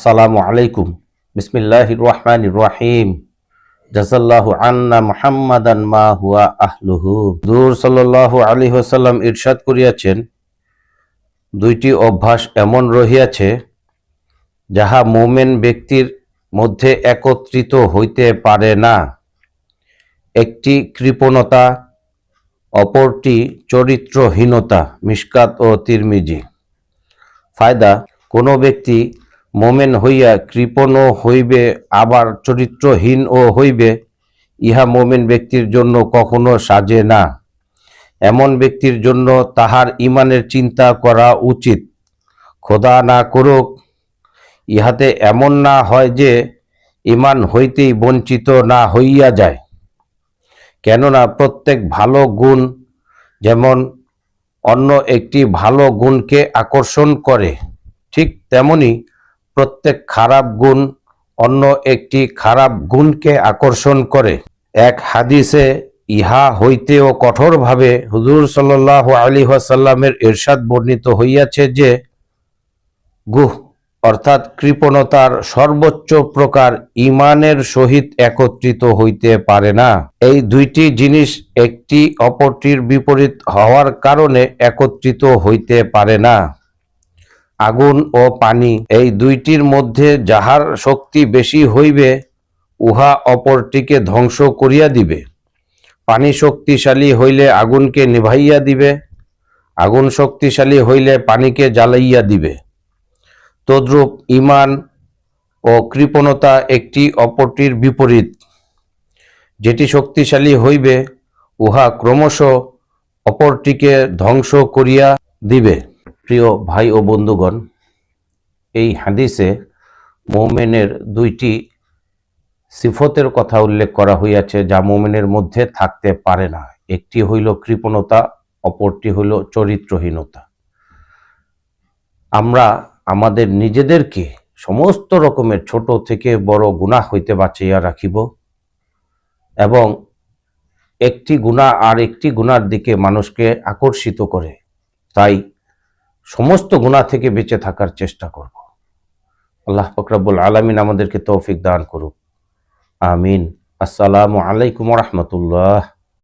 আসসালামু আলাইকুম। বিসমিল্লাহির রহমানির রহিম। আন্না মুহাম্মাদান মা হুয়া আহলুহু। দূর সাল্লাল্লাহু আলাইহি ওয়াসাল্লাম ইরশাদ করিয়াছেন, দুইটি অভ্যাস এমন রহিয়াছে, যাহা মোমেন ব্যক্তির মধ্যে একত্রিত হইতে পারে না। একটি কৃপণতা, অপরটি চরিত্রহীনতা, মিশকাত ও তিরমিজি। ফায়দা, কোনো ব্যক্তি মোমেন হইয়া কৃপণ হইবে, আবার চরিত্রহীন ও হইবে, ইহা মোমেন ব্যক্তির জন্য কখনো সাজে না। এমন ব্যক্তির জন্য তাহার ইমানের চিন্তা করা উচিত। খোদা না করুক, ইহাতে এমন না হয় যে ইমান হইতেই বঞ্চিত না হইয়া যায়। কেননা প্রত্যেক ভালো গুণ যেমন অন্য একটি ভালো গুণকে আকর্ষণ করে, ঠিক তেমনি প্রত্যেক খারাপ গুণ অন্য একটি খারাপ গুণকে আকর্ষণ করে। এক হাদিসে ইহা হইতেও কঠোরভাবে হুজুর সাল্লাহ আলী ওয়াসাল্লামের এরশাদ বর্ণিত হইয়াছে যে, গুহ অর্থাৎ কৃপণতার সর্বোচ্চ প্রকার ইমানের সহিত একত্রিত হইতে পারে না। এই দুইটি জিনিস একটি অপরটির বিপরীত হওয়ার কারণে একত্রিত হইতে পারে না। আগুন ও পানি, এই দুইটির মধ্যে যাহার শক্তি বেশি হইবে, উহা অপরটিকে ধ্বংস করিয়া দিবে। পানি শক্তিশালী হইলে আগুনকে নিভাইয়া দিবে, আগুন শক্তিশালী হইলে পানিকে জ্বালাইয়া দিবে। তদ্রূপ ইমান ও কৃপণতা একটি অপরটির বিপরীত। যেটি শক্তিশালী হইবে, উহা ক্রমশ অপরটিকে ধ্বংস করিয়া দিবে। প্রিয় ভাই ও বন্ধুগণ, এই হাদিসে মোমেনের দুইটি সিফতের কথা উল্লেখ করা হইয়াছে যা মোমেনের মধ্যে থাকতে পারে না। একটি হইল কৃপণতা, অপরটি হইল চরিত্রহীনতা। আমরা আমাদের নিজেদেরকে সমস্ত রকমের ছোট থেকে বড় গুনাহ হইতে বাঁচাইয়া রাখিব এবং একটি গুণা আর একটি গুণার দিকে মানুষকে আকর্ষিত করে। তাই সমস্ত গুণা থেকে বেঁচে থাকার চেষ্টা করব। আল্লাহ ফকরাবুল আলমিন আমাদেরকে তৌফিক দান করুক। আমিন। আসসালামু আলাইকুম রহমতুল্লাহ।